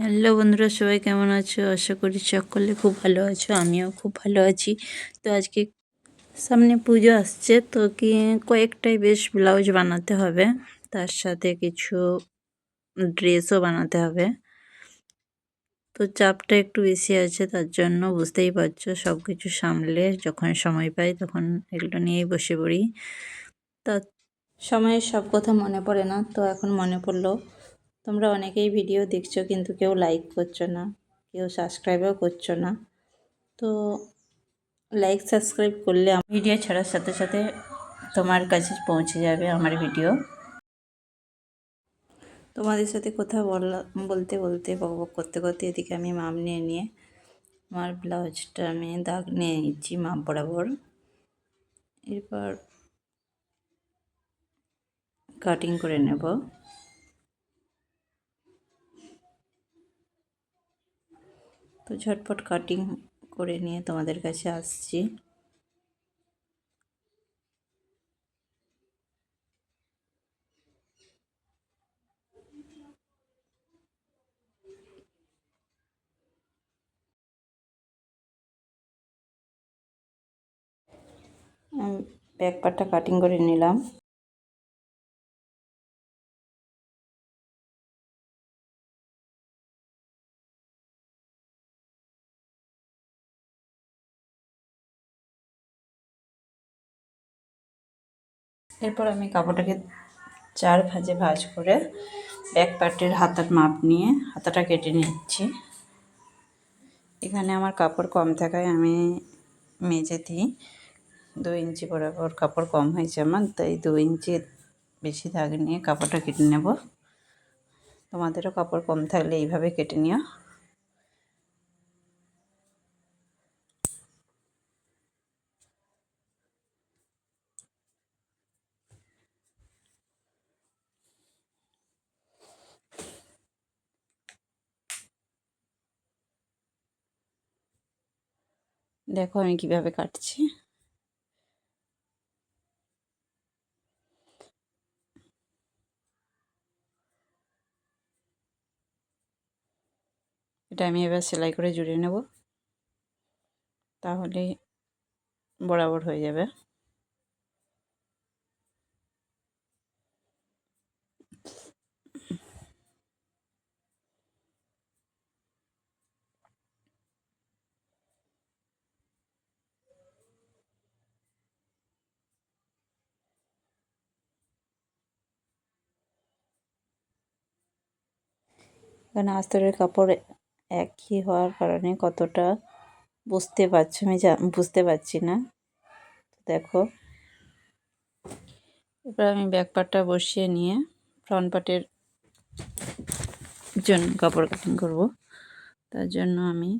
Hello বন্ধুরা, সবাই কেমন আছো? আশা করি সকলে খুব ভালো আছো, আমিও খুব ভালো আছি। তো আজকে সামনে পুজো আসছে, তো কি কয়েকটাই বেশ ব্লাউজ বানাতে হবে, তার সাথে কিছু ড্রেসও বানাতে হবে। তো চাপটা একটু বেশি আছে, তার জন্য বুঝতেই পারছ সব কিছু সামলে যখন সময় পাই তখন এগুলো নিয়েই বসে পড়ি। তা সময়ের সব কথা মনে পড়ে না, তো এখন মনে পড়ল তোমরা অনেকেই ভিডিও দেখছ কিন্তু কেউ লাইক করছ না, কেউ সাবস্ক্রাইবও করছ না। তো লাইক সাবস্ক্রাইব করলে ভিডিও ছাড়ার সাথে সাথে তোমার কাছে পৌঁছে যাবে আমার ভিডিও তোমাদের সাথে কথা বলা বলতে বলতে, বক করতে করতে এদিকে আমি মাপ নিয়ে নিয়ে, আমার ব্লাউজটা আমি দাগ নিয়ে নিচ্ছি মাপ বরাবর। এরপর কাটিং করে নেব। তো ঝটপট কাটিং করে নিয়ে তোমাদের কাছে আসছি। ব্যাক পার্টটা কাটিং করে নিলাম। এরপর আমি কাপড়টাকে চার ভাজে ভাজ করে ব্যাক পার্টের হাতার মাপ নিয়ে হাতাটা কেটে নিচ্ছি। এখানে আমার কাপড় কম থাকায় আমি মেজে দিই। দু ইঞ্চি বরাবর কাপড় কম হয়েছে আমার, তাই দু ইঞ্চি বেশি দাগ নিয়ে কাপড়টা কেটে নেব। তোমাদেরও কাপড় কম থাকলে এইভাবে কেটে নিও। দেখো আমি কীভাবে কাটছি। এটা আমি এবার সেলাই করে জুড়ে নেব। তাহলে বরাবর হয়ে যাবে। এখানে আস্তরের কাপড় একই হওয়ার কারণে কতটা বুঝতে পারছ আমি বুঝতে পারছি না। দেখো, এবার আমি ব্যাক পার্টটা বসিয়ে নিয়ে ফ্রন্ট পার্টের জন্য কাপড় কাটিং করব। তার জন্য আমি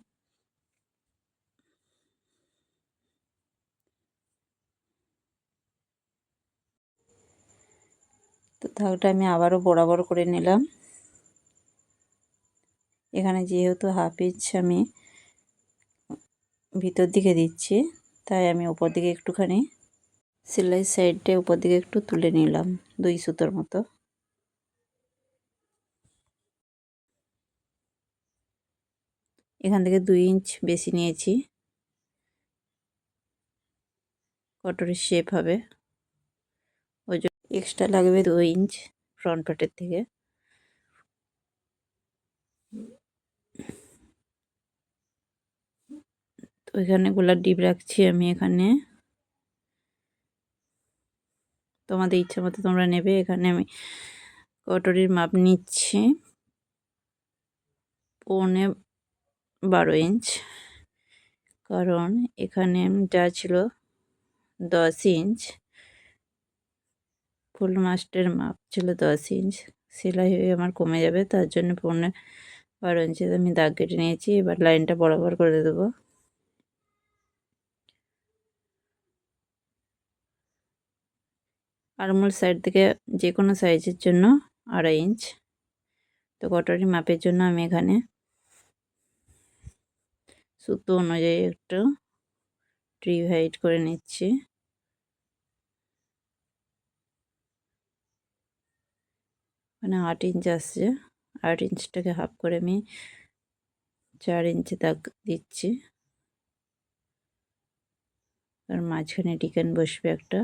তো থাকটা আমি আবারও বরাবর করে নিলাম। এখানে যেহেতু হাফ ইঞ্চ আমি ভিতর দিকে দিচ্ছি, তাই আমি উপর দিকে একটুখানি সেলাই সাইডটা উপর দিকে একটু তুলে নিলাম, দুই সুতোর মতো। এখান থেকে দুই ইঞ্চ বেশি নিয়েছি। কটরের শেপ হবে। ওই জন্য এক্সট্রা লাগবে দুই ইঞ্চ ফ্রন্ট পার্টের থেকে। তো এখানে গোলার ডিপ রাখছি আমি এখানে। তোমাদের ইচ্ছা মতো তোমরা নেবে, এখানে আমি কটরির মাপ নিচ্ছি। পৌনে বারো ইঞ্চ কারণ এখানে যা ছিল দশ ইঞ্চ ফুল মাস্টের মাপ ছিল দশ ইঞ্চ সেলাই হয়ে আমার কমে যাবে, তার জন্য পৌনে বারো ইঞ্চি আমি দাগ কেটে নিয়েছি, এবার লাইনটা বরাবর করে দেবো। আরমোল সাইড থেকে যে কোনো সাইজের জন্য আড়াই ইঞ্চ। তো কটারি মাপের জন্য আমি এখানে সুতো অনুযায়ী একটু ডিভাইড করে নিচ্ছি। মানে আট ইঞ্চ আসছে। আট ইঞ্চটাকে হাফ করে আমি চার ইঞ্চি দাগ দিচ্ছি। আর মাঝখানে ডিজাইন বসবে একটা।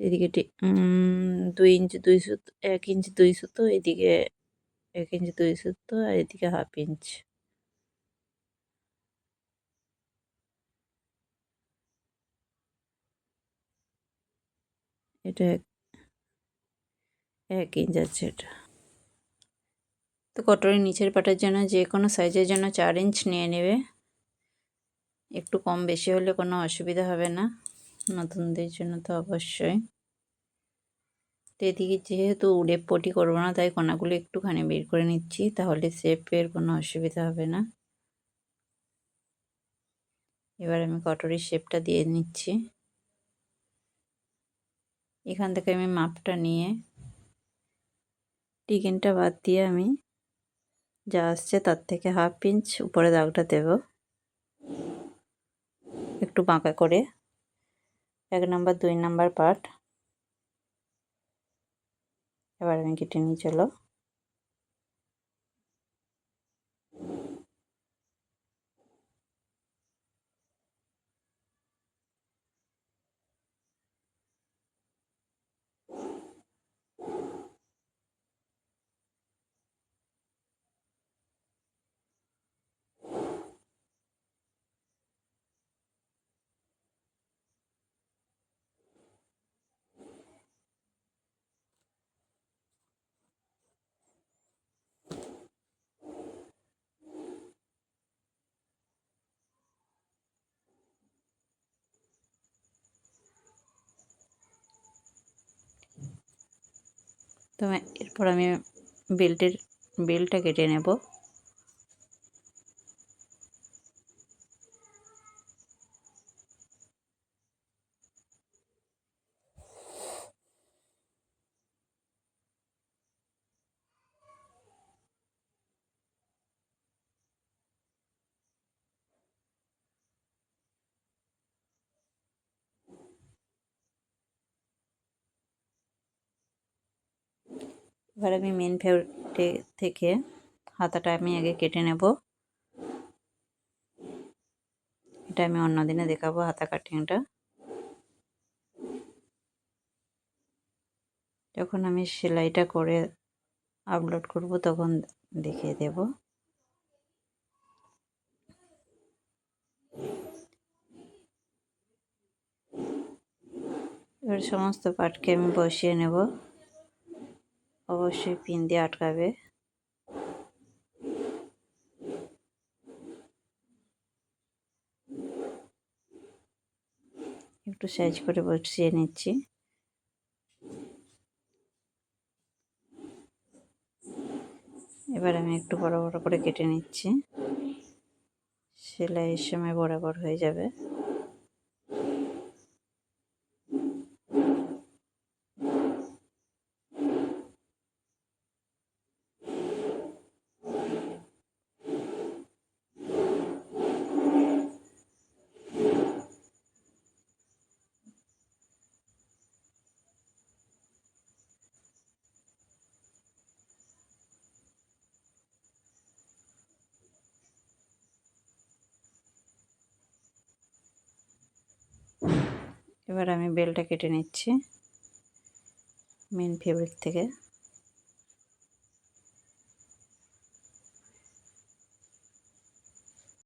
এদিকে দুই ইঞ্চি দুই সুতো, এক ইঞ্চি দুই সুতো, এদিকে এক ইঞ্চি দুই সুতো, আর এদিকে হাফ ইঞ্চ। এটা এক ইঞ্চ আছে এটা। তো কটরের নিচের পাটার জন্য যে কোনো সাইজের জন্য চার ইঞ্চ নিয়ে নেবে। একটু কম বেশি হলে কোনো অসুবিধা হবে না। নতুনদের জন্য তো অবশ্যই। তো এদিকে যেহেতু উড়ে পটি করব না, তাই কণাগুলো একটুখানি বের করে নিচ্ছি, তাহলে শেপের কোনো অসুবিধা হবে না। এবার আমি কটরের শেপটা দিয়ে নিচ্ছি। এখান থেকে আমি মাপটা নিয়ে, টিকিনটা বাদ দিয়ে আমি যা আসছে তার থেকে হাফ ইঞ্চ উপরে দাগটা দেব। একটু বাঁকা করে। এক নাম্বার দুই নাম্বার পার্ট এবার আমি কেটে নিয়ে চলো। তো এরপর আমি বেল্টের বেলটা কেটে নেব। এবার আমি মেন ফেব্রিকটে থেকে হাতাটা আমি আগে কেটে নেব। এটা আমি অন্যদিনে দেখাবো হাতা কাটিংটা যখন আমি সেলাইটা করে আপলোড করব, তখন দেখিয়ে দেব। এবার সমস্ত পাটকে আমি বসিয়ে নেব। অবশ্যই পিন দিয়ে আটকাবে। একটু সাইজ করে বসিয়ে নিচ্ছি। এবার আমি একটু বড় বড় করে কেটে নিচ্ছি। সেলাইয়ের সময় বরাবর হয়ে যাবে। এবার আমি বেলটা কেটে নিচ্ছি মেন ফেব্রিক থেকে।